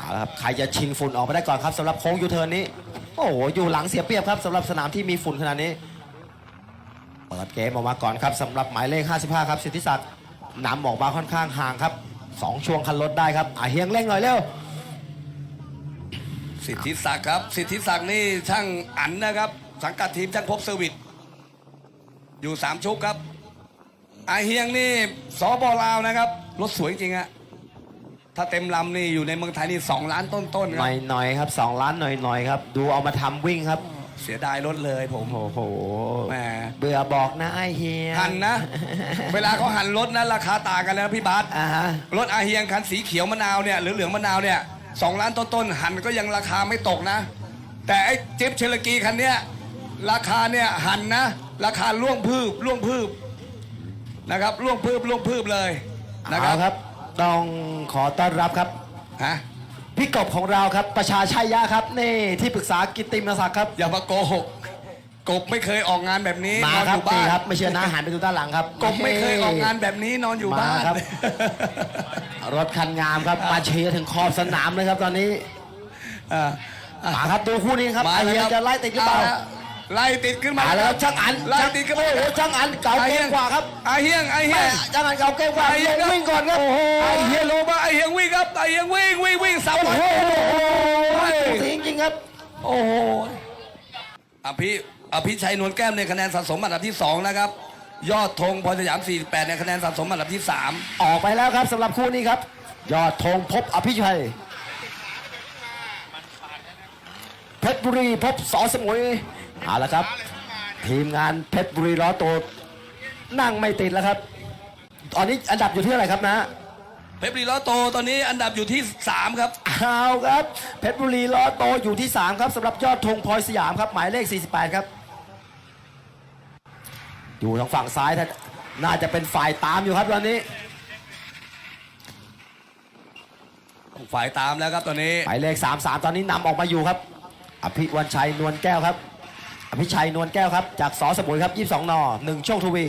เอาละครับใครจะชิงฝุ่นออกไปได้ก่อนครับสำหรับโค้งยูเทิร์นนี้ โอ้โหอยู่หลังเสียเปรียบครับสำหรับสนามที่มีฝุ่นขนาดนี้เปิดเกมออกมาก่อนครับสำหรับหมายเลข 55 ครับ สิทธิศักดิ์นำออกมาค่อนข้างห่างครับสองช่วงคันรถได้ครับอะเฮียงเร่งหน่อยเร็วสิทธิศักดิ์ครับ สิทธิศักดิ์นี่ช่างอันนะครับ สังกัดทีมช่างพบเซอร์วิสอยู่สามชุกครับอาเฮียงนี่สบลาวนะครับรถสวยจริงอะ ถ้าเต็มลำนี่อยู่ในเมืองไทยนี่สองล้านต้นๆคหรับน่อยหน่อยๆครับสองล้านหน่อยหน่อยๆครับ ดูเอามาทำวิ่งครับเสียดายรถเลยผม โอ้โหแหม เบื่อบอกนะไอเฮียหันนะ เวลาเขาหันรถนะราคาต่างกันแล้วนะพี่บาสอ่าฮะรถอาเฮียงคันสีเขียวมะนาวเนี่ยหรือเหลืองมะนาวเนี่ยสองล้านต้นๆหันก็ยังราคาไม่ตกนะ แต่ไอ้จิ๊บเชลกีคันเนี้ยราคาเนี่ยหันนะ ราคาล่วงพืบล่วงพืบนะครับล่วงพืบล่วงพืบเลยนะคเอารับ ครับ ต้องขอต้อนรับครับ ฮะ พี่กบของเราครับ ประชาชัยยะครับ นี่ที่ปรึกษากิตติมศักดิ์ครับ อย่ามาโกหก กบไม่เคยออกงานแบบนี้มานอนคอรับยู่บ้านี่นครับไม่เชื่อนะหันไปดูด้านหลังครับกบไม่เคยออกงานแบบนี้นอนอยู่บ้านมาครับ รถคันงามครับ มาเชียร์ถึงขอบสนามเลยครับตอนนี้ อ่าอะมาครับดูคู่นี้ครับมาไอแล้วเฮียครับจะไล่ติดหรือเปล่าอละ ไล่ติดขึ้นมามาแล้วครับช่างอันไล่ติดขึ้นมาโอ้โหช่างอันเก่าเก่งกว่าครับอาเฮียงอาเฮีแม่ยง ช่างอันเก่าเก่งกว่าไอเฮียงลงวิ่งก่อนครับโอ้โหไอเฮียงลงมาไอเฮียงวิ่งครับไอเฮียงวิ่งวิ่งวิ่งสับโอ้มาโหโอ้โหจริงๆครับ โอ้โหอภิอภิชัยนวลแก้มในคะแนนสะสมอันดับที่สองนะครับ ยอดธงพลสยาม 48 ในคะแนนสะสมอันดับที่สาม ออกไปแล้วครับสำหรับคู่นี้ครับ ยอดธงพบอภิชัยเพชรบุรีพบสอสมุย เอาละครับ ทีมงานเพชรบุรีล้อโตนั่งไม่ติดแล้วครับ ตอนนี้อันดับอยู่ที่เท่าไหร่ครับนะเพชรบุรีล้อโตตอนนี้อันดับอยู่ที่สามครับ เอาครับ เพชรบุรีล้อโตอยู่ที่ 3 ครับสำหรับยอดธงพลอยสยามครับ หมายเลข 48 ครับ อยู่ทางฝั่งซ้ายท่านน่าจะเป็นฝ่ายตามอยู่ครับตอนนี้ ฝ่ายตามแล้วครับตอนนี้ หมายเลข 33 ตอนนี้นำออกมาอยู่ครับ อภิวันชัยนวลแก้วครับ อภิชัยนวลแก้วครับ จากสอสมุยครับ 22 นอหนึ่งโชคทวี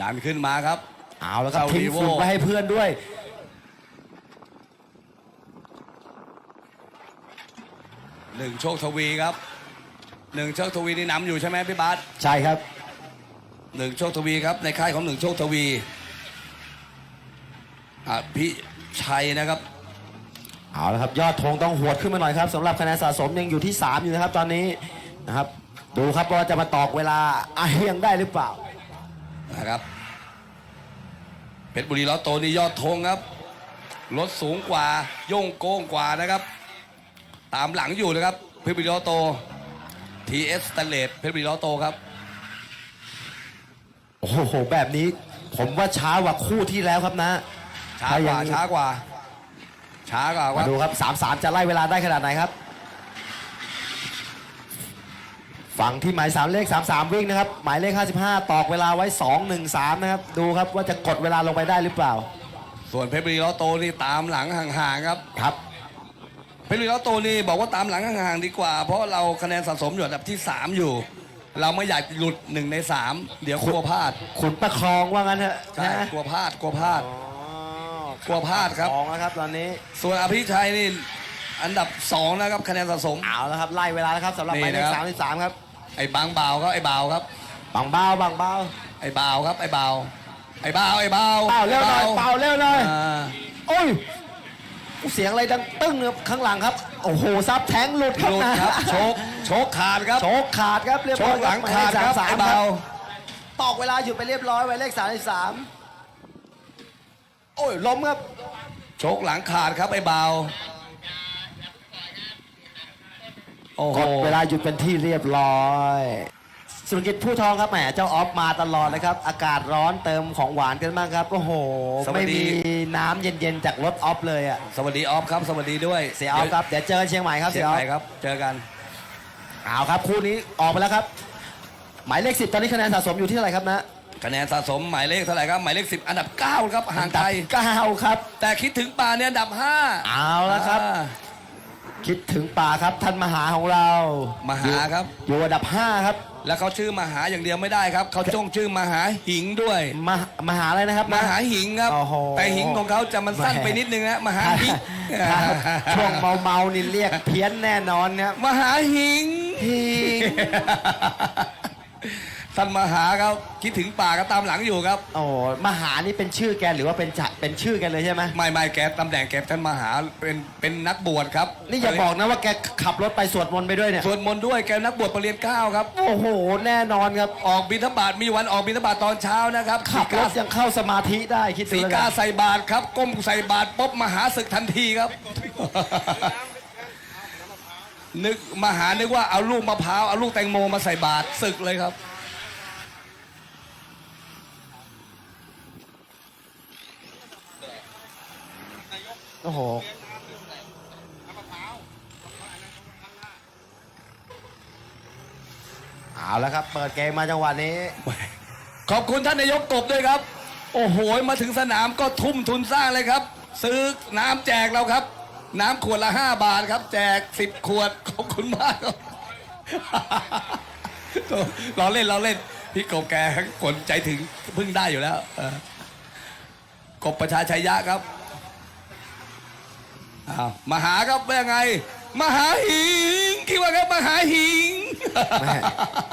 ดันขึ้นมาครับ เอาแล้วครับเข้าทิ้ง Vivo ฝุ่นไว้ให้เพื่อนด้วย หนึ่งโชคทวีครับ หนึ่งโชคทวีนี่นำอยู่ใช่ไหมพี่บาสใช่ครับ หนึ่งโชคทวีครับ ในค่ายของหนึ่งโชคทวีอภิชัยนะครับ เอาละครับยอดธงต้องหวดขึ้นมาหน่อยครับสำหรับคะแนนสะสมยังอยู่ที่ 3 อยู่นะครับตอนนี้นะครับ ดูครับว่าจะมาตอกเวลาอาเฮียงได้หรือเปล่านะครับเพชรบุรีล้อโตนี่ยอดธงครับรถสูงกว่าโย่งโก้งกว่านะครับ ตามหลังอยู่นะครับเพชรบุรีล้อโต TS สแตนเลสเพชรบุรีล้อโตครับโอ้โหแบบนี้ ผมว่าช้ากว่าคู่ที่แล้วครับนะช้ากว่าถ้ยังช้ากว่า ช้ากว่าคมารับดูครับ3-3 จะไล่เวลาได้ขนาดไหนครับ ฝั่งที่หมายสามเลข 33 วิ่งนะครับ หมายเลข 55 ตอกเวลาไว้ 2-1-3 นะครับ ดูครับว่าจะกดเวลาลงไปได้หรือเปล่า ส่วนเพชรบุรีล้อโตนี่ตามหลังห่างๆครับ ครับ เพชรบุรีล้อโตนี่บอกว่าตามหลังห่างๆดีกว่า เพราะเราคะแนนสะสมอยู่อันดับที่ 3 อยู่ เราไม่อยากหลุดหนึ่งใน3เดี๋ยวกลัวพลาด ขุนประคองว่างั้นเถอะใช่นะกลัวพลาดกลัวพลาดอ๋อ กลัวพลาดครับของแล้วครับตอนนี้ส่วนอภิชัยนี่อันดับ2นะครับคะแนนสะสม เอาแล้วครับไล่เวลาแล้วครับสำหรับนี่หมายเลขนะครับ33ครับไอ้บางเบาวครับไอ้บาวครับ บังเบาบังเบาไอ้บาวครับไอ้บาวไอ้บาวไอ้บาวเป่าเร็วหน่อยเป่าเร็วหน่อยอ่าโอ้ยเสียงอะไรดังตึ้งครับข้างหลังครับ โอ้โหซับแทงหลุดครับหลุดนะครับโชกโชกขาดครับโชกขาดครับเรียบโชร้อยกหลังขาดครับหมยไอ้เลขบาว ตอกเวลาหยุดไปเรียบร้อยไว้เลข33 โอ้ยล้มครับโชกหลังขาดครับไอ้บาวโอ้โหกดเวลาหยุดเป็นที่เรียบร้อยสุรกิจผู้ทองครับแหมเจ้าออฟมาตลอดเลยครับ อากาศร้อนเติมของหวานกันบ้างครับโอ้โหไม่มีน้ำเย็นๆจากรถออฟเลยอะสวัสดีออฟครับ สวัสดีด้วยเสียออฟครับเดี๋ยวเจอกันเชียงใหม่ครับเชีเสียยงออใหฟม่ครับ เจอกัน เอาครับ คู่นี้ออกไปแล้วครับ หมายเลขสิบตอนนี้คะแนนสะสมอยู่ที่เท่าไหร่ครับนะ คะแนนสะสมหมายเลขเท่าไหร่ครับหมายเลข10 อันดับ 9 ครับห่างไกลเก้าครับ แต่คิดถึงป่าเนี่ยอันดับ 5 เอาแล้วครับ คิดถึงป่าครับท่านมหาของเรามหาครับ อยู่อันดับ 5 ครับ แล้วเขาชื่อมหาอย่างเดียวไม่ได้ครับ เขาจ้องชื่อมหาหิงด้วยมามหาอะไรนะครับ มหาหิงครับ โอ้โหแต่หิงของเขาจะมันสั้นแหมไปนิดนึงนะมหาหิงถ้าช่วงเมาเมาๆนี่เรียกเพี้ยนแน่นอนครับมหาหิง หิง ท่านมหาครับคิดถึงป่าก็ตามหลังอยู่ครับโอ้มหานี่เป็นชื่อแกหรือว่าเป็นจะเป็นชื่อแกเลยใช่ไหมไม่ไม่แกตำแหน่งแกท่านมหาเป็นเป็นนักบวชครับนี่อย่าบอกนะว่าแกขับรถไปสวดมนต์ไปด้วยเนี่ยสวดมนต์ด้วยแกนักบวชปรริญญาเก้าครับโอ้โห แน่นอนครับออกบิณฑบาตมีวันออกบิณฑบาตตอนเช้านะครับขับรถยังเข้าสมาธิได้คิดดูสีแล้วกากันใส่บาตรครับก้มใส่บาตรปุ๊บมหาศึกทันทีครับนึกมหานึกว่าเอาลูกมะพร้าวเอาลูกแตงโมมาใส่บาตรศึกเลยครับ โอ้โหเอาแล้วครับ เปิดเกมมาจังหวะนี้ ขอบคุณท่านนายกกบด้วยครับ โอ้โห มาถึงสนามก็ทุ่มทุนสร้างเลยครับ ซื้อน้ำแจกเราครับ น้ำขวดละ 5 บาทครับ แจก 10 ขวด ขอบคุณมากครับเราเล่นเราเล่น พี่กบแกคนใจถึงเพึ่งได้อยู่แล้วกบประชาชัยยะครับ อ้าวมาหาครับว่ายังไง มหาหิงคิดว่าครับมหาหิงแม่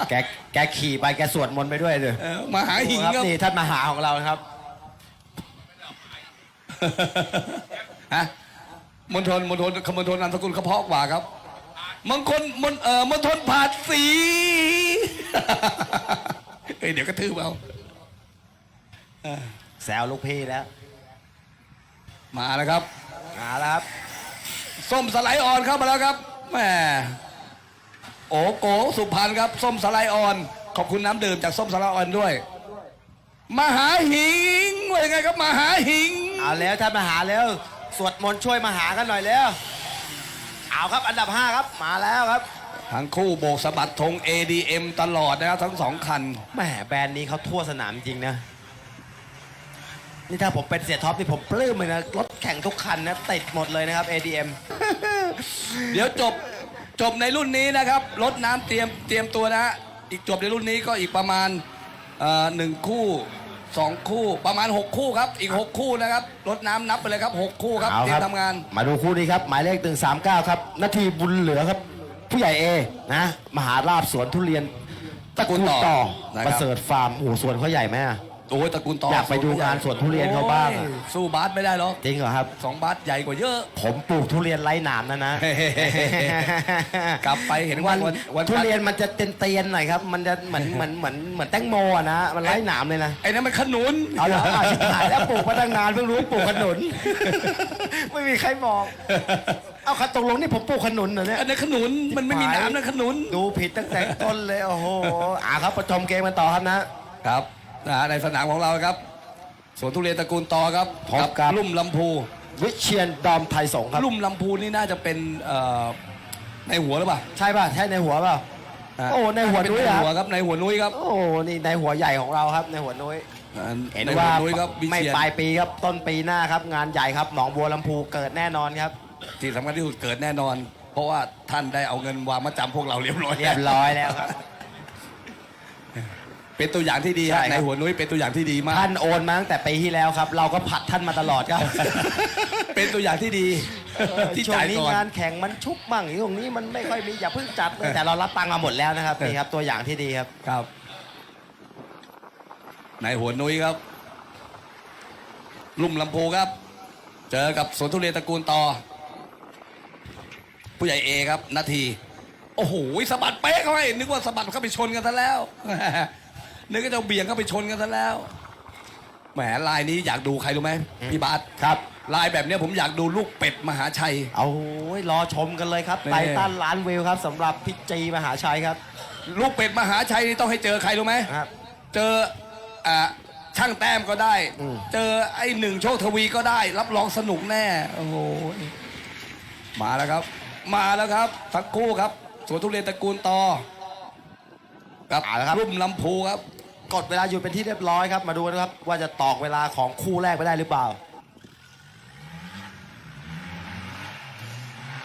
แกแกขี่ไปแกสวดมนต์ไปด้วยเลยเออมหาหิงครับครับนี่ท่านมหาของเรานะครับ ฮะมณฑลมณฑลคมณฑลนามสกุลเขาเพาะกว่าครับมงคลมณเอ่อมณฑลผาดสี เอ้ยเดี๋ยวก็ทืบเอา แซวลูกพี่แล้วมาแล้วครับ มาแล้วครับ ส้มสไลด์อ่อนเข้ามาแล้วครับแหมโอโกสุพรรณครับ ส้มสไลด์อ่อน ขอบคุณน้ำดื่มจากส้มสไลด์อ่อนด้วย มหาหิงว่ายังไงครับมหาหิง เอาแล้วท่านมหาแล้วสวดมนต์ช่วยมหากันหน่อยแล้วเอาครับอันดับ 5 ครับมาแล้วครับ ทั้งคู่โบกสะบัดธง ADM ตลอดนะครับทั้งสองคัน แหมแบรนด์นี้เขาทั่วสนามจริงนะ นี่ถ้าผมเป็นเสียท็อปนี่ผมปลื้มเลยนะรถแข่งทุกคันนะติดหมดเลยนะครับ ADM เดี๋ยวจบจบในรุ่นนี้นะครับรถน้ำเตรียมเตรียมตัวนะฮะอีกจบในรุ่นนี้ก็อีกประมาณเอ่อหนึ่งคู่สองคู่ประมาณ 6 คู่ครับ อีก 6 คู่นะครับรถน้ำนับไปเลยครับ 6 คู่ครับเอาเตรีคยรัมทำงาน มาดูคู่นี้ครับ หมายเลขตึง39 ครับ นาทีบุญเหลือครับ ผู้ใหญ่เอนะ มหาราบสวนทุเรียนตระกูลต่อนะครับ ประเสริฐฟาร์มโอ้โหสวนเขาใหญ่ไหมอะ โอ้ยตระกูลต่ออยากไปดูงานสวนทุเรียนเขาบ้างอะ โอ้ยสู้บาสไม่ได้หรอกจริงเหรอครับ สองบาสใหญ่กว่าเยอะ ผมปลูกทุเรียนไร้หนามนะนะ กลับไปเห็นวัว่านวันวันทุเรียนมันจะเตียนๆหน่อยครับ มันจะเหมือนเหมือนเหมือนเหมือนแตงโมอะนะ มันไร้หนามเลยนะ ไอ้นั่นมันขนุน เอาเหรออาชิบหายแล้วปลูกมาตั้งนานเพิ่งรู้ปลูกขนุน ไม่มีใครบอก เอาคันตกลงนี่ผมปลูกขนุนเหรอเนี่ย อันนั้นขนุนมันไม่มีหนามนะขนุน ดูผิดตั้งแต่ต้นเลย โอ้โหอ่าครับประชมเกมกันต่อครับนะ ครับ นะฮะในสนามของเราครับสวนทุเรียนตระกูลต่อครับพบกับ ลุ่มลำพูวิเชียนดอมไทยสงฆ์ครับ ลุ่มลำพูนี่น่าจะเป็นเอ่อในหัวหรือเปล่าใช่ป่ะ ใช่ในหัวเปล่าะโอ้ในหัวเป็นุ้ยในอะหัวครับในหัวนุ้ยครับโอ้นี่ในหัวใหญ่ของเราครับในหัวนุ้ย อ่าเห็นในว่าหัวนุ้ยครับวิไม่เชียนปลายปีครับต้นปีหน้าครับงานใหญ่ครับหนองบัวลำพูเกิดแน่นอนครับ ที่สำคัญที่สุดเกิดแน่นอน เพราะว่าท่านได้เอาเงินวางมาจำพวกเราเรียบร้อยเรียบร้อยแล้วครับ เป็นตัวอย่างที่ดีใช่ฮะครับในหัวนุ้ยเป็นตัวอย่างที่ดีมาก ท่านโอนมาตั้งแต่ปีที่แล้วครับ เราก็ผัดท่านมาตลอดครับ เป็นตัวอย่างที่ดีที่ช่วงจ่ายนี้ก่อนงานแข่งมันชุบมั่งช่วงนี้มันไม่ค่อยมีอย่าเพิ่งจัดเลยแต่เรารับตังค์มาหมดแล้วนะครับนี่ครับตัวอย่างที่ดีครับ ครับในหัวนุ้ยครับ ลุ่มลำพูครับ เจอกับสวนทุเรียนตระกูลต่อ ผู้ใหญ่เอครับ นาที โอ้โหสะบัดเป๊ะเข้าให้นึกว่าสะบัดเข้าไปชนกันซะแล้ว นึกว่าจะเบี่ยงเข้าไปชนกันซะแล้ว แหมลายนี้อยากดูใครรู้ไหมพี่บาสครับ ลายแบบเนี้ยผมอยากดูลูกเป็ดมหาชัย เอาโอ้ยรอชมกันเลยครับ นี่ไททันล้านวิวครับสำหรับพิจีมหาชัยครับลูกเป็ดมหาชัยนี่ต้องให้เจอใครรู้ไหมครับ เจออ่าช่างแต้มก็ได้ อืม เจอไอ้หนึ่งโชคทวีก็ได้ รับรองสนุกแน่ โอ้โห มาแล้วครับ มาแล้วครับทั้งคู่ครับสวนทุเรียนตระกูลต่อกับเอาละครับรุ่มลำพูครับ กดเวลาอยู่เป็นที่เรียบร้อยครับ มาดูนะครับว่าจะตอกเวลาของคู่แรกไปได้หรือเปล่า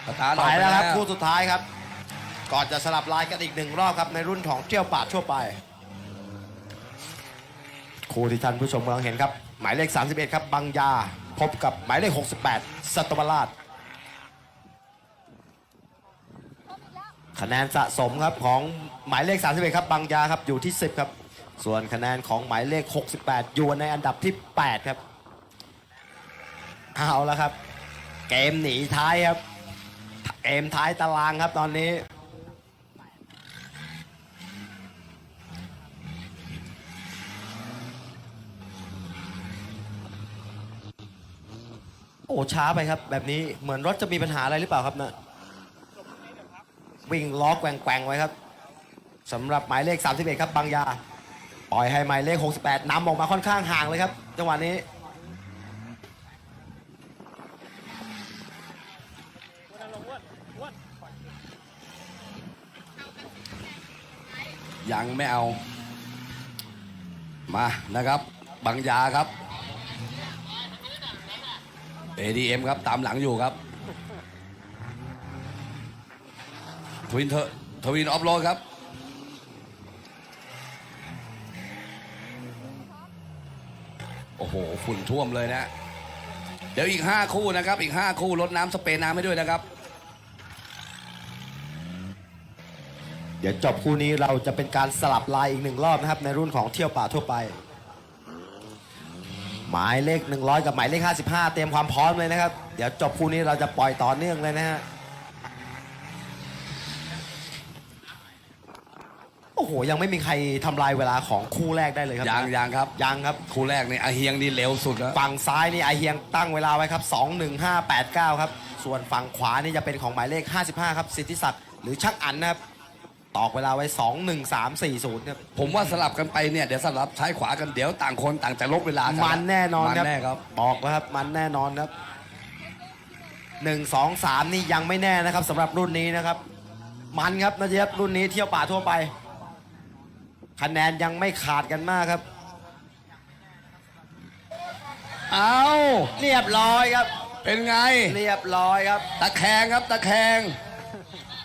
สตาร์ทอไปอกแล้วครับคู่สุดท้ายครับ ก่อนจะสลับลายกันอีกหนึ่งรอบครับในรุ่นของเที่ยวป่าทั่วไป คู่ที่ท่านผู้ชมกำลังเห็นครับ หมายเลข 31 ครับบางยา พบกับหมายเลข 68 สัตวราช คะแนนสะสมครับของหมายเลข 31 ครับบางยาครับอยู่ที่ 10 ครับ ส่วนคะแนนของหมายเลข 68อยู่ในอันดับที่ 8 ครับ เอาแล้วครับ เกมหนีท้ายครับ เกมท้ายตารางครับตอนนี้ โอ้ช้าไปครับ แบบนี้เหมือนรถจะมีปัญหาอะไรหรือเปล่าครับเนะวิ่งล้อแกว่งๆไว้ครับสำหรับหมายเลข 31 ครับบางยา ปล่อยให้หมายเลข 68นำออกมาค่อนข้างห่างเลยครับ จังหวะนี้ ยังไม่เอา มานะครับ บางยาครับ ADM ครับ ตามหลังอยู่ครับ ทวินเทอทวินออฟโรดครับ อ้โหฝุ่นท่วมเลยนะ เดี๋ยวอีก 5 คู่นะครับ อีก 5 คู่ลดน้ำสเปรย์น้ำให้ด้วยนะครับ เดี๋ยวจบคู่นี้เราจะเป็นการสลับลายอีกหนึ่งรอบนะครับ ในรุ่นของเที่ยวป่าทั่วไป หมายเลข 100 กับหมายเลข 55 เตรียมความพร้อมเลยนะครับ เดี๋ยวจบคู่นี้เราจะปล่อยต่อเนื่องเลยนะฮะ โอ้โหยังไม่มีใครทำลายเวลาของคู่แรกได้เลยครับยังยังครับ ยังครับ คู่แรกนี่อาเฮียงนี่เร็วสุดแล้ว ฝั่งซ้ายนี่ไอเฮียงตั้งเวลาไว้ครับ 21589 ครับ ส่วนฝั่งขวานี่จะเป็นของหมายเลข 55 ครับสิทธิศักดิ์หรือชักอันนะครับ ตอกเวลาไว้ 21340ครับ ผมว่าสลับกันไปเนี่ย เดี๋ยวสลับซ้ายขวากันเดี๋ยวต่างคนต่างจะลบเวลากัมันแน่นอนมันครับแน่ครับบอกแล้วครับ มันแน่นอนครับหนึ่งสองสามนี่ยังไม่แน่นะครับสำหรับรุ่นนี้นะครับ มันครับนะเจี๊ยบรุ่นนี้เที่ยวป่าทั่วไป คะแนนยังไม่ขาดกันมากครับ เอาเรียบร้อยครับ เป็นไง เรียบร้อยครับ ตะแคงครับ ตะแคง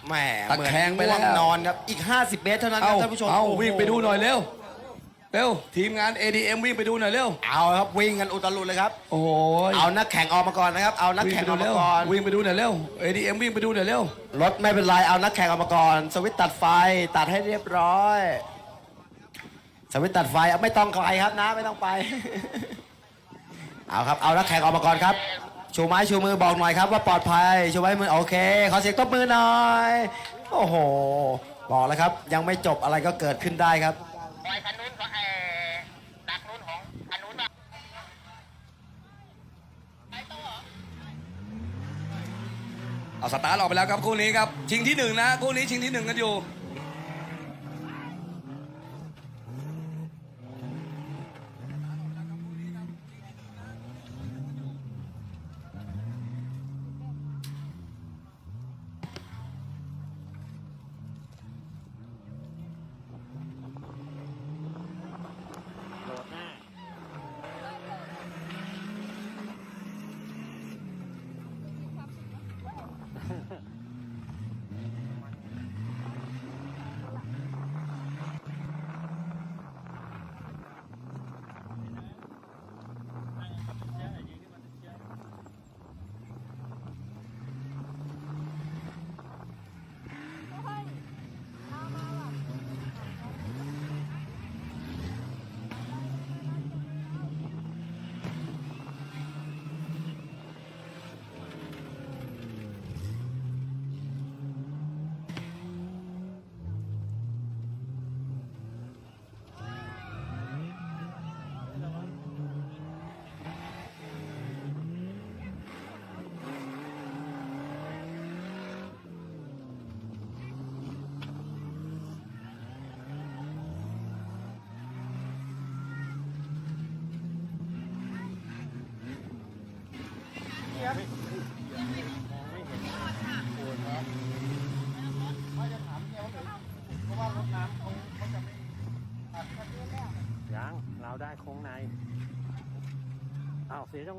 แหมตะเหมือนแคงไปแล้วง่วงนอนครับ อีก 50 เมตรเท่านั้นคเอารับท่านผู้ชมเอาโโวิ่งไปดูหน่อยเร็ว เร็ว ทีมงาน ADM วิ่งไปดูหน่อยเร็ว เอาครับวิ่งกันอุตลุดเลยครับ โอ้โหเอานักแข่งออกมาก่อนนะครับ เอานักวิ่งแข่งไปอดูอกเร็มาวก่อน วิ่งไปดูหน่อยเร็ว ADM วิ่งไปดูหน่อยเร็ว รถไม่เป็นไร เอานักแข่งออกมาก่อน สวิตช์ตัดไฟตัดให้เรียบร้อย สวิตช์ตัดไฟเอาไม่ต้องไกลครับนะไม่ต้องไป เอาครับเอานักแข่งออกมาก่อนครับ ชูไม้ชูมือบอกหน่อยครับว่าปลอดภัย ชูไม้มือโอเค ขอเสียงตบมือหน่อย โอ้โห บอกแล้วครับ ยังไม่จบอะไรก็เกิดขึ้นได้ครับปล่อยคันนู้นก็เออดักนู้นของคันนู้นป่ะเอาสตาร์ทออกไปแล้วครับคู่นี้ครับชิงที่หนึ่งนะคู่นี้ชิงที่หนึ่งกันอยู่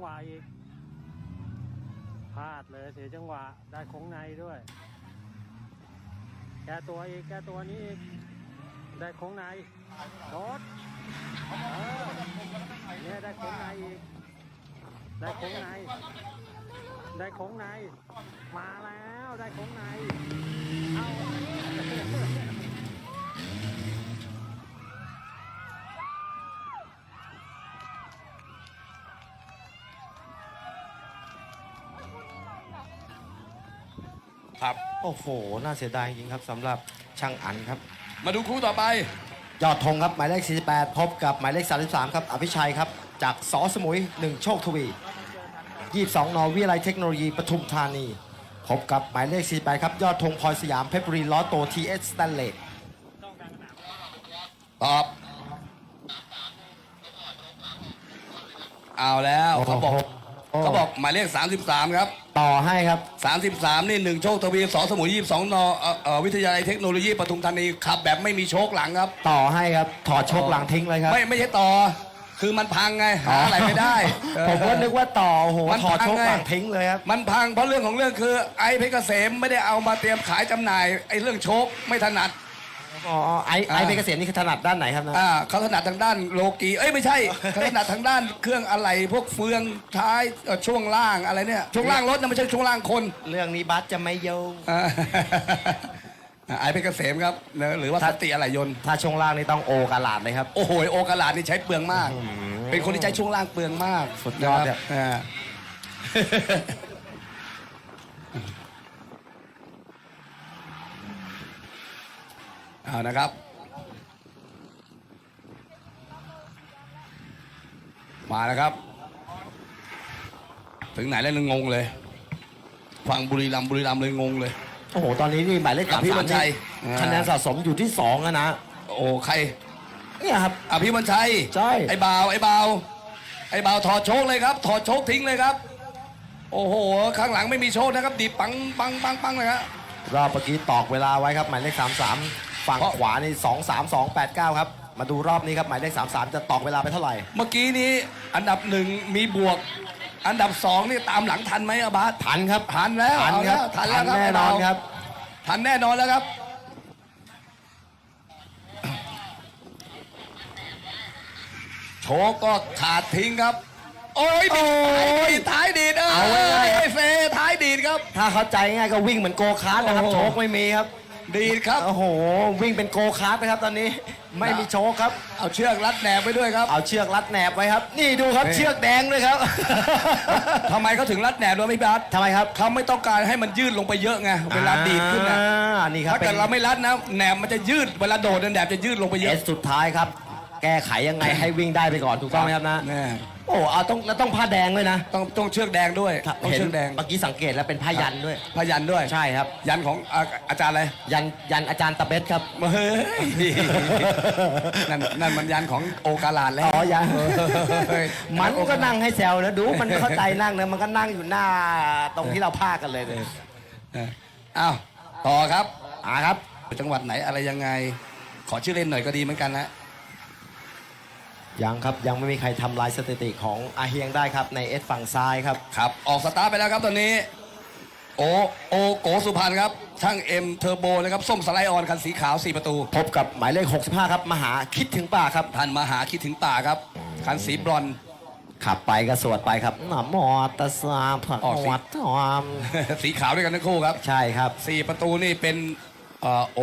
หวะอีกพลาดเลยเสียจังหวะได้โค้งในด้วย แก้ตัวอีกแก้ตัวนี้อีกได้โค้งในโดดเออเนี่ยได้โค้งในอีกได้โค้งใน ได้โค้งใน มาแล้วได้โค้งใน เอา ครับ โอ้โห น่าเสียดายจริงๆครับสำหรับช่างอันครับ มาดูคู่ต่อไป ยอดธงครับหมายเลข 48 พบกับหมายเลข 33 ครับ อภิชัยครับ จากสอสมุย 1 โชคทวี 22 นอวิทยาลัยเทคโนโลยีปทุมธานี พบกับหมายเลข 48 ครับ ยอดธงพลอยสยามเพชรบุรีล้อโตทีเอสสแตนเลสตอบ เอาแล้วเขาบอกโอ้เขาบอกหมายเลข 33 ครับ ต่อให้ครับ 33 นี่หนึ่งโชคทวีสอสมุย22นเอ่อเอ่อวิทยาลัยเทคโนโลยีปทุมธานีขับแบบไม่มีโชคหลังครับ ต่อให้ครับ ถอดโชคหลังทิ้งเลยครับไม่ไม่ใช่ต่อ คือมันพังไงหาอะไรไม่ได้ผมก็นึกว่าต่อโอ้โหมันถอดโชคหลังพังไง ทิ้งเลยครับ มันพังเพราะเรื่องของเรื่องคือไอ้เพชรเกษมไม่ได้เอามาเตรียมขายจำหน่ายไอ้เรื่องโชคไม่ถนัด อ๋อไอไอเป็นเกษมนี่คือถนัดด้านไหนครับนะอ่าเขาถนัดทางด้านโลกีเอ้ยไม่ใช่เขาถนัดทางด้านเครื่องอะไรพวกเฟืองท้ายเอ่อช่วงล่างอะไรเนี่ยช่วงล่างรถนะไม่ใช่ช่วงล่างคนเรื่องนี้บัสจะไม่โยงอ่าไอ้เพชรเกษมครับเนอะหรือว่าสันติอะไรยนต์ ถ้าช่วงล่างนี่ต้องโอกาลาดเลยครับ โอ้โหโอกาลาดนี่ใช้เปลืองมาก เป็นคนที่ใช้ช่วงล่างเปลืองมากสุดยอดนะครับอ่า เอานะครับ มาแล้วครับ ถึงไหนแล้วงงเลย ฟังบุรีรัมย์บุรีรัมย์เลยงงเลย โอ้โห ตอนนี้นี่หมายเลขอภิสามวัสามญชันี่ยอ่าคะแนนสะสมอยู่ที่สองอะนะ โอ้ใคร เนี่ยครับอภิวันชัย ใช่ ไอ้บ่าวไอ้บ่าวไอ้บ่าวถอดโชคเลยครับ ถอดโชคทิ้งเลยครับ โอ้โห ข้างหลังไม่มีโชคนะครับ ดีดปังปังปังปังเลยครับรอบเมื่อกี้ตอกเวลาไว้ครับ หมายเลขสามสาม ฝั่งเพราะขวานี่สองสามสองแปดเก้าครับ มาดูรอบนี้ครับ หมายเลขสามสามจะตอกเวลาไปเท่าไหร่ เมื่อกี้นี้อันดับหนึ่งมีบวก อันดับสองนี่ตามหลังทันไหมอาบาสทันครับ ทันแล้วทันเอาครัแล้บวทันแล้วครับแน่นอนครับ ทันแน่นอนแล้วครับโชคก็ขาดทิ้งครับ โอ้ยโอ้ยท้ายดีดท้ายดีดเอาไว้ไว้ไอ้เฟท้ายดีดครับ ถ้าเข้าใจง่ายก็วิ่งเหมือนโกคาร์ทนะครับโอ้โหโชคไม่มีครับ ดีดครับ โอ้โห วิ่งเป็นโกคาร์ทนะครับตอนนี้ไม่มีโชคครับ เอาเชือกรัดแหนบไปด้วยครับ เอาเชือกรัดแหนบไว้ครับ นี่ดูครับนี่เชือกแดงด้วยครับ ทำไมเขาถึงรัดแหนบด้วยพี่บาสทำไมครับเขาไม่ต้องการให้มันยืดลงไปเยอะไงเวลาดีดขึ้นนะอ่านี่ครับถ้าเกิดเราไม่รัดนะแหนบมันจะยืดเวลาโดดเนี่ยแหนบจะยืดลงไปเยเออะ สสุดท้ายครับ แก้ไขยังไงให้วิ่งได้ไปก่อนถูกต้องไหมครับนะ แน่ โอ้เอาต้องแล้วต้องผ้าแดงด้วยนะต้องต้องเชือกแดงด้วยต้องเห็นเชือกแดงเมื่อกี้สังเกตแล้วเป็นผ้ายันด้วย พยันด้วยใช่ครับ ยันของอาอาจารย์อะไรยันยันอาจารย์ตะเบ็ดครับ เฮ้ยนั่นนั่นมันยันของโอกาลาดแล้ว อ๋อยันเฮ้ย มันก็นั่งให้แซวนะดูมันเข้าใจนั่งนะมันก็นั่งอยู่หน้าตรงที่เราพากันเลยเนี่ยเอออ้าวต่อครับอ่าครับจังหวัดไหนอะไรยังไง ขอชื่อเล่นหน่อยก็ดีเหมือนกันนะ ยังครับ ยังไม่มีใครทำลายสถิติของอาเฮียงได้ครับ ในเอสฝั่งซ้ายครับ ครับ ออกสตาร์ทไปแล้วครับตอนนี้ โอโอโกสุพรรณครับ ช่างเอ็มเทอร์โบนะครับ ส้มสไลด์ออนคันสีขาว 4 ประตู พบกับหมายเลข 65 ครับ มหาคิดถึงป่าครับ ท่านมาหาคิดถึงป่าครับ คันสีบรอนซ์ ขับไปก็สวดไปครับนะโมตัสสะภะอ๋อคะสิวะโตอะสีขาวด้วยกันทั้งคู่ครับ ใช่ครับ สี่ประตูนี่เป็นเอ่อโอ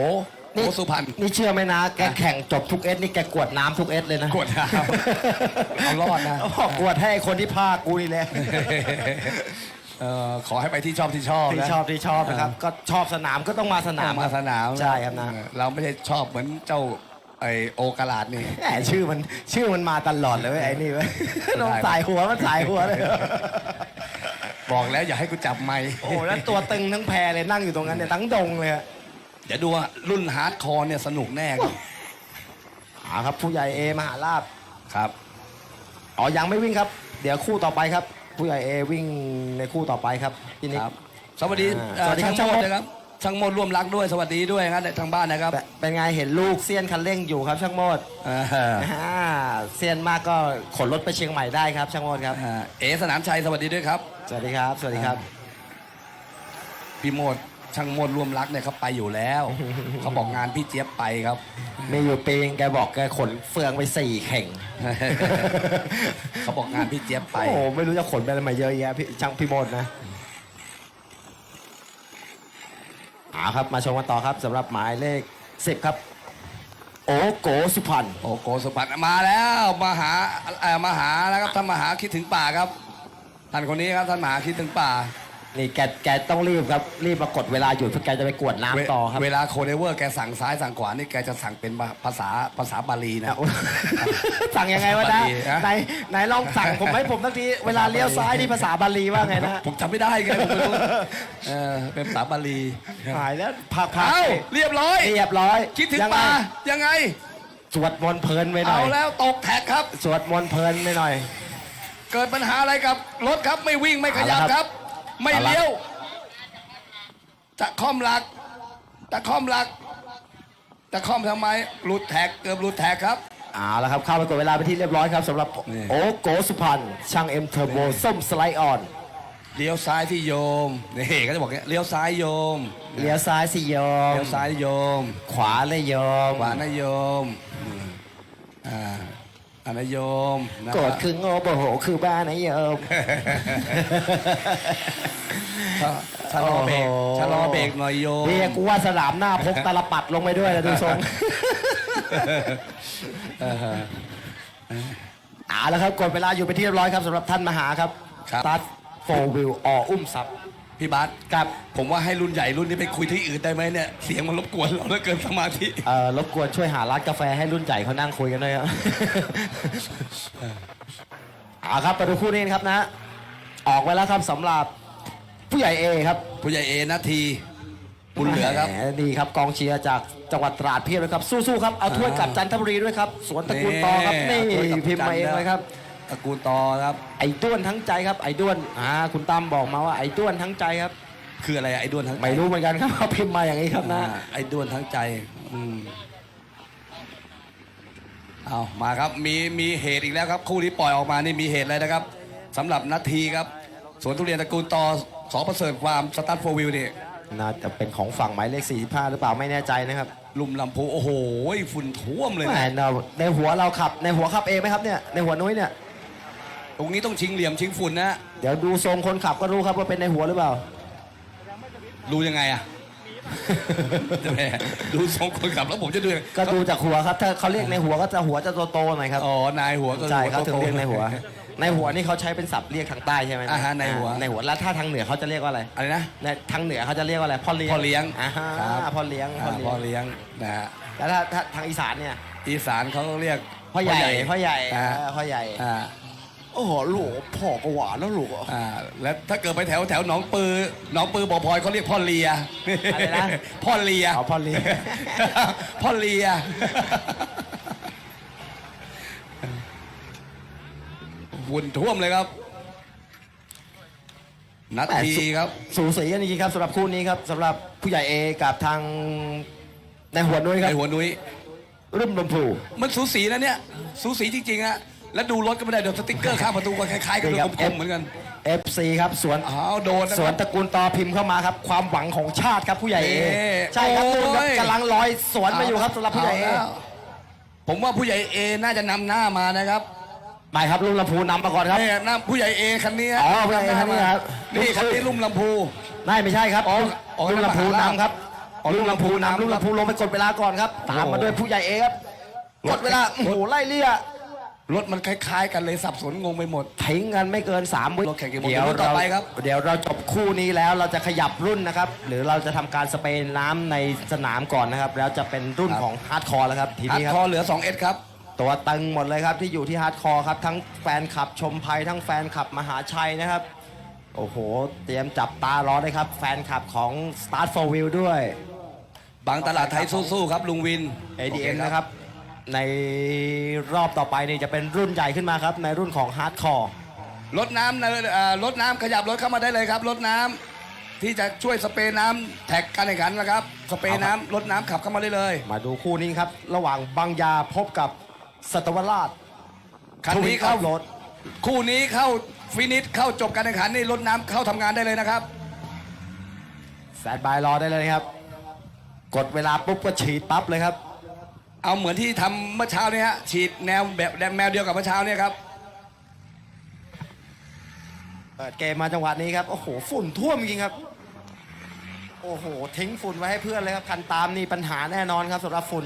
โอสุพรรณ นี่เชื่อไหมนะ แกแข่งจบทุกเอสนี่แกกวดน้ำทุกเอสเลยนะกวดน้ำเอารอดนะ บอกกวดให้คนที่พากูนี่แหละ เอ่อขอให้ไปที่ชอบที่ชอบที่นะชอบที่ชอบนะครับ ก็ชอบสนามก็ต้องมาสนามมาสนามใช่ครับนะเออเราไม่ได้ชอบเหมือนเจ้าไอโอกาลาดนี่แหมชื่อมันชื่อมันมาตลอดเลยเว้ยไอ้นี่เว้ยได้ต้องสายหัวมันสายหัวเลยบอกแล้วอย่าให้กูจับไมค์โอ้โหแล้วตัวตึงทั้งแพรเลยนั่งอยู่ตรงนั้นเนี่ยทั้งดงเลยอะ เดี๋ยวดูว่ารุ่นฮาร์ดคอร์เนี่ยสนุกแน่ครับอ่าครับ ผู้ใหญ่เอมหาลาบครับอ๋อยังไม่วิ่งครับ เดี๋ยวคู่ต่อไปครับ ผู้ใหญ่เอวิ่งในคู่ต่อไปครับพี่นิก ครับ สวัสดีอ่าเอ่อสวัสดีครับช่างโมดช่างโมด นะครับช่างโมดร่วมรักด้วยสวัสดีด้วยครับทางบ้านนะครับเป็นเป็นไงเห็นลูกเซียนคันเร่งอยู่ครับช่างโมดอ่าอ่าเซียนมากก็ขนรถไปเชียงใหม่ได้ครับช่างโมดครับอ่าเอสนามชัยสวัสดีด้วยครับ สวัสดีครับ สวัสดีครับ พี่โมด ช่างมนรวมรักเนี่ยเขาไปอยู่แล้ว เขาบอกงานพี่เจี๊ยบไปครับ มีอยู่ปีนึงแกบอกแกขนเฟืองไปสี่เข่ง เขาบอกงานพี่เจี๊ยบไป โอ้โหไม่รู้จะขนไปอะไรมาเยอะแยะพี่ช่างพี่โมดนะเอาครับมาชมกันต่อครับสำหรับหมายเลขสิบครับ โอโกสุพรรณโอ้โกสุพัฒน์มาแล้วมาหาเอ่อมาหานะครับท่านมาหาคิดถึงป่าครับท่านคนนี้ครับท่านมาหาคิดถึงป่า นี่แกแกต้องรีบครับ รีบมากดเวลาหยุดเพื่อแกจะไปกวดน้ำต่อครับ เวลาโคเดเวอร์แกสั่งซ้ายสั่งขวานี่แกจะสั่งเป็นภาษาภาษาบาลีนะ สั่งยังไงวะนะบาลีฮะไหนไหนลองสั่งผมให้ผมตั้งทีเวลาเลี้ยวซ้ายนี่ภาษาบาลีว่าไงนะผมจำไม่ได้ไงผมไม่รู้เออเป็นภาษาบาลีหายแล้วพักพักเอ้าเรียบร้อย เรียบร้อย คิดถึงยัไป่ายังไง สวดมนต์เพลินไปหน่เอาอยแล้วตกแท็กครับ สวดมนต์เพลินไปหน่อย เกิดปัญหาอะไรกับรถครับไม่วิ่งไม่ขยับเอาละคครัรับบ ไม่เอาละเลี้ยวจะค่อมหลักจะค่อมหลักจะค่อมทำไม หลุดแท็กเกือบหลุดแท็กครับ เอาละครับเข้าไปกดเวลาไปที่เรียบร้อยครับสำหรับนี่ โอโกสุพรรณช่างเอ็มเทอร์โบส้มสไลด์ออนเลี้ยวซ้ายที่โยมนี่ก็จะบอกเงี้ยเลี้ยวซ้ายโยม เลี้ยวซ้ายสิโยม เลี้ยวซ้ายโยม ขวาเลยโยมขวานะโยมอืมอ่า อันนะโยมนะโกรธคือโง่โมโหคือบ้านะโยมชะลอเบรกโอ้โหชะลอเบรกหน่อยโยมเรียกกูว่าสนามหน้าพกตาลปัดลงไปด้วยนะดูทรงเออเอาละครับกดเวลาอยู่ไปนที่เรียบร้อยครับสำหรับท่านมหาครับครับตัดโฟวิลออุ้มซับ พี่บัสครับ ผมว่าให้รุ่นใหญ่รุ่นนี้ไปคุยที่อื่นได้ไหมเนี่ย เสียงมันรบกวนเราเหลือเกินสมาธิ เอ่อรบกวนช่วยหาร้านกาแฟให้รุ่นใหญ่เขานั่งคุยกันด้วยครับ เอาครับไปดูคู่นี้นะครับนะ ออกไว้แล้วครับสำหรับผู้ใหญ่เอครับผู้ใหญ่เอนาที บุญเหลือครับแหมดีครับกองเชียร์จากจังหวัดตราดเพียบเลยครับ สู้ๆครับเอาถ้วยกลับจันทบุรีด้วยครับ สวนตระกูลตอครับนี่เอาถ้วยกลับพิมพ์มาเองเลยครับ ตระกูลตอครับ ไอ้ด้วนทั้งใจครับ ไอ้ด้วน อ่า คุณตั้มบอกมาว่าไอ้ด้วนทั้งใจครับ คืออะไรอะไอ้ด้วนทั้งใจไม่รู้เหมือนกันครับเขาพิมพ์มาอย่างนี้ครับนะอ่าไอ้ด้วนทั้งใจ อืมเอามาครับ มีมีเหตุอีกแล้วครับ คู่ที่ปล่อยออกมานี่มีเหตุอะไรนะครับสำหรับนาทีครับสวนทุเรียนตระกูลตอสอประเสริฐฟาร์มสตาร์ทโฟวิลนี่น่าจะเป็นของฝั่งหมายเลข 45 หรือเปล่าไม่แน่ใจนะครับลุมลำพูโอ้โหฝุ่นท่วมเลยแหมนะ ในหัวเราขับในหัวขับเองไหมครับเนี่ยในหัวนุ้ยเนี่ย ตรงนี้ต้องชิงเหลี่ยมชิงฝุ่นนะเดี๋ยวดูทรงคนขับก็รู้ครับว่าเป็นในหัวหรือเปล่า รู้ยังไงอะ แหมดูทรงคนขับแล้วผมจะดูยังไงก็ดูจากหัวครับ ถ้าเขาเรียกในหัวก็จะหัวจะโตๆหน่อยครับอ๋อนายหัวก็ใช่เขาถึงโตๆเรียกในหัว ในหัวนี่เขาใช้เป็นศัพท์เรียกทางใต้ใช่ไหมอ่าฮะในหัว ในหัวแล้วถ้าทางเหนือเขาจะเรียกว่าอะไรอะไรนะ ในทางเหนือเขาจะเรียกว่าอะไรพ่อเลี้ยงพ่อเลี้ยงอ่าฮะครับ พ่อเลี้ยงอ่าพ่อพ่อเลี้ยงเลี้ยงนะฮะแล้วถ้าถ้าทางอีสานเนี่ย อีสานเขาก็เรียกพ่อใหญ่พ่อใหญ่อ่าเออพ่อใหญ่ อ่า โอ้โหลูกพ่อก็หวานแล้วลูกอ่าแล้วถ้าเกิดไปแถวแถวหนองปือหนองปือบ่อพลอยเขาเรียกพ่อเลียอะไรนะพ่อเลียเอาพ่อเลี้ยงพ่อเลียวุ่นท่วมเลยครับนาทีครับ สูสีกันจริงๆครับสำหรับคู่นี้ครับสำหรับผู้ใหญ่เอกับทางในหัวนุ้ยครัไอบหัวนุ้ยรุ่มลำพูมันสูสีนะเนี่ย สูสีจริงๆอะ แล้วดูรถก็ไม่ได้เดี๋ยวสติ๊กเกอร์ข้างประตูก็คล้ายๆกันนี่เลยครับกลมๆเหมือนกัน FC ครับสวนอ้าวโดนนะสควรันบตระกูลตอพิมพ์เข้ามาครับ ความหวังของชาติครับผู้ใหญ่เอเอ๊ะใช่ครับโอ้ย นู่นครับกำลังลอยสวนมาอยู่ครับสำหรับผู้ใหญ่เอาแล้วผมว่าผู้ใหญ่เอน่าจะนำหน้ามานะครับไปครับรุ่มลำพูนำมาก่อนครับ นี่นะผู้ใหญ่เอคันนี้อ๋อผู้ใหญ่ A คันนี้ครับ นี่คันนี้ลุ่มลำพู ไม่ไม่ใช่ครับอ๋ออ๋อรุ่มลำพูมหาลาภนำครับอ๋อรุ่มลำพูรุ่มลำพูนำรุ่มลำพูลงไปกดเวลาก่อนครับ ตามมาด้วยผู้ใหญ่เอครับกดเวลาโอ้โหไล่เลี่ย รถมันคล้าย ๆ กันเลยสับสนงงไปหมด ทิ้งกันไม่เกิน3วิรถแข่งกี่โมงเดี๋ยวเดี๋ยวต่เราอไปครับ เดี๋ยวเราจบคู่นี้แล้วเราจะขยับรุ่นนะครับ หรือเราจะทำการสเปรย์น้ำในสนามก่อนนะครับ แล้วจะเป็นรุ่นของฮาร์ดคอร์แล้วครับ ทีฮาร์นี้ดคคอรับ ร์เหลือ2เอสครับ ตัวตึงหมดเลยครับที่อยู่ที่ฮาร์ดคอร์ครับ ทั้งแฟนคลับชมภัยทั้งแฟนคลับมหาชัยนะครับ โอ้โห เตรียมจับตารอเลยครับ แฟนคลับของ Start for Wheel ด้วย บางตลาดไทยสู้ๆครับลุงวิน ADM โอเนะครับ ในรอบต่อไปนี่จะเป็นรุ่นใหญ่ขึ้นมาครับ ในรุ่นของฮาร์ดคอร์รถน้ำนะเอ่อรถน้ำขยับรถเข้ามาได้เลยครับรถน้ำที่จะช่วยสเปรย์น้ำแท็กการแข่งขันนะครับ สเปรย์น้ำรถน้ำขับเข้ามาได้เลย มาดูคู่นี้ครับ ระหว่างบางยาพบกับสัตวราชคันนี้เข้า รถคู่นี้เข้าฟินิชเข้าจบการแข่งขันนี่รถน้ำเข้าทำงานได้เลยนะครับแซดบายรอได้เลยนะครับ กดเวลาปุ๊บก็ฉีดปั๊บเลยครับ เอาเหมือนที่ทำเมื่อเช้าเนี่ยฮะฉีดแนวแบบแนวเดียวกับเมื่อเช้าเนี่ยครับเปิดเกมมาจังหวะนี้ครับโอ้โหฝุ่นท่วมจริงครับ โอ้โหทิ้งฝุ่นไว้ให้เพื่อนเลยครับคันตามนี่ปัญหาแน่นอนครับสำหรับฝุ่น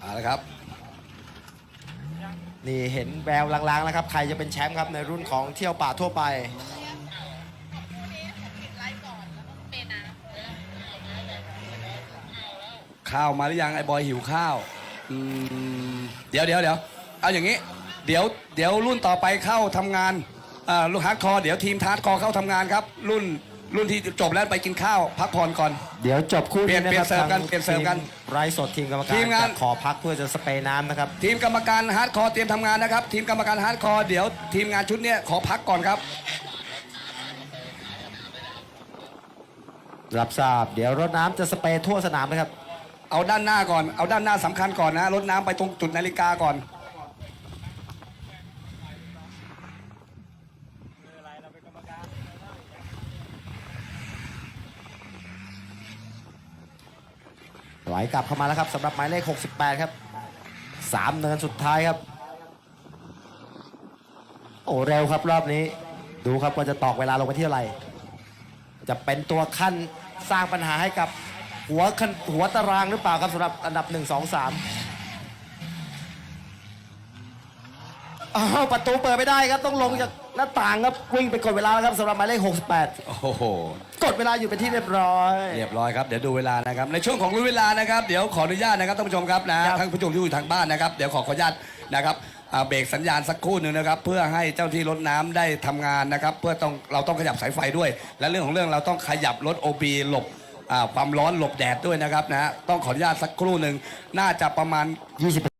เอาละครับนี่เห็นแววลางๆแล้วครับ ใครจะเป็นแชมป์ครับในรุ่นของเที่ยวป่าทั่วไป ข้าวมาหรือยังไอ้บอยหิวข้าวอืมเดี๋ยวเดี๋ยวเดี๋ยวเอาอย่างนี้ เดี๋ยวเดี๋ยวรุ่นต่อไปเข้าทำงานอ่าลูกฮาร์ดคอร์เดี๋ยวทีมทาร์ดคอร์เข้าทำงานครับ รุ่นรุ่นที่จบแล้วไปกินข้าว พักผ่อนก่อน เดี๋ยวจบคู่นี้นะเปลี่คยรันบเปลี่ยนเสิร์ฟกันทางเปลี่ยนเสิร์ฟกันทีมไร้สดทีมกรรมการทีมงาน จะขอพักเพื่อจะสเปรย์น้ำนะครับ ทีมกรรมการฮาร์ดคอร์เตรียมทำงานนะครับ ทีมกรรมการฮาร์ดคอร์เดี๋ยวทีมงานชุดเนี้ยขอพักก่อนครับ รับทราบ เดี๋ยวรถน้ำจะสเปรย์ทั่วสนามนะครับ เอาด้านหน้าก่อน เอาด้านหน้าสำคัญก่อนนะรดน้ำไปตรงจุดนาฬิกาก่อน ไหลกลับเข้ามาแล้วครับสำหรับหมายเลข 68 ครับสามเนินสุดท้ายครับ โอ้เร็วครับรอบนี้ ดูครับว่าจะตอกเวลาลงไปที่อะไร จะเป็นตัวขั้นสร้างปัญหาให้กับ หัวคันหัวตารางหรือเปล่าครับสำหรับอันดับ 1 2 3อ้าวประตูเปิดไม่ได้ครับต้องลงจากหน้าต่างครับวิ่งไปกดเวลาแล้วครับสำหรับหมายเลข68 โอ้โห กดเวลาอยู่เป็นที่เรียบร้อย เรียบร้อยครับ เดี๋ยวดูเวลานะครับ ในช่วงของรู้เวลานะครับ เดี๋ยวขออนุญาตนะครับท่านผู้ชมครับนะครับ ท่านผู้ชมที่อยู่ทางบ้านนะครับ เดี๋ยวขอขออนุญาตนะครับอ่าเบรกสัญญาณสักครู่หนึ่งนะครับ เพื่อให้เจ้าที่รถน้ำได้ทำงานนะครับ เพื่อต้องเราต้องขยับสายไฟด้วย และเรื่องของเรื่องเราต้องขยับรถ OB หลบอ่า ความร้อนหลบแดดด้วยนะครับนะฮะต้องขออนุญาตสักครู่หนึ่งน่าจะประมาณ 20